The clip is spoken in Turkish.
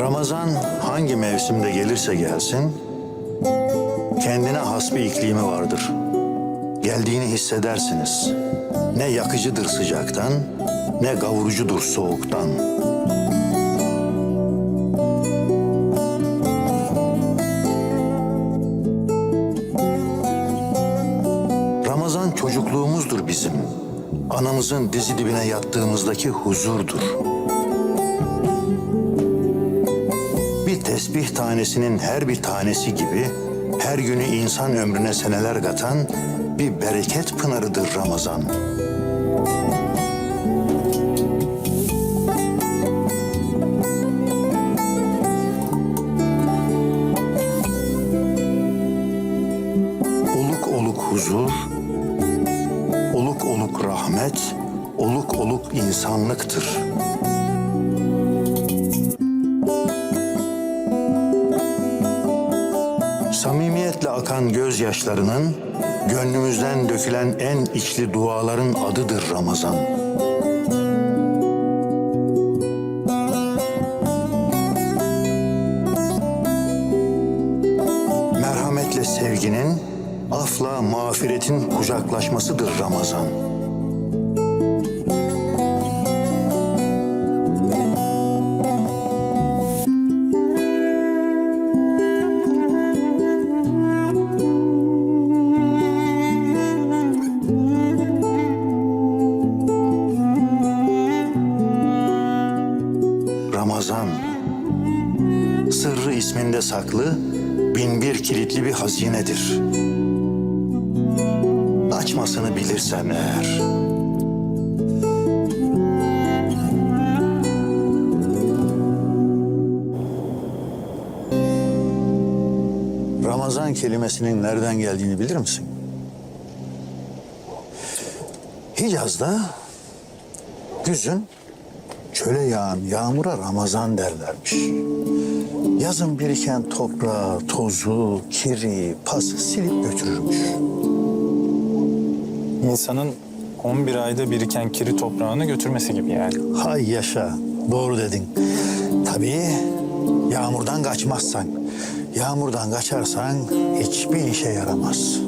Ramazan hangi mevsimde gelirse gelsin, kendine has bir iklimi vardır. Geldiğini hissedersiniz. Ne yakıcıdır sıcaktan, ne kavurucudur soğuktan. Ramazan çocukluğumuzdur bizim. Anamızın dizi dibine yattığımızdaki huzurdur. Tesbih tanesinin her bir tanesi gibi her günü insan ömrüne seneler katan bir bereket pınarıdır Ramazan. Oluk oluk huzur, oluk oluk rahmet, oluk oluk insanlıktır. Samimiyetle akan gözyaşlarının, gönlümüzden dökülen en içli duaların adıdır Ramazan. Merhametle sevginin, afla mağfiretin kucaklaşmasıdır Ramazan. Ramazan. Sırrı isminde saklı, bin bir kilitli bir hazinedir. Açmasını bilirsen eğer. Ramazan kelimesinin nereden geldiğini bilir misin? Hicaz'da güzün çöle yağan yağmura Ramazan derlermiş. Yazın biriken toprağı, tozu, kiri, pası silip götürürmüş. İnsanın 11 ayda biriken kiri toprağını götürmesi gibi yani. Hay yaşa, doğru dedin. Tabii yağmurdan kaçmazsan, yağmurdan kaçarsan hiçbir işe yaramaz.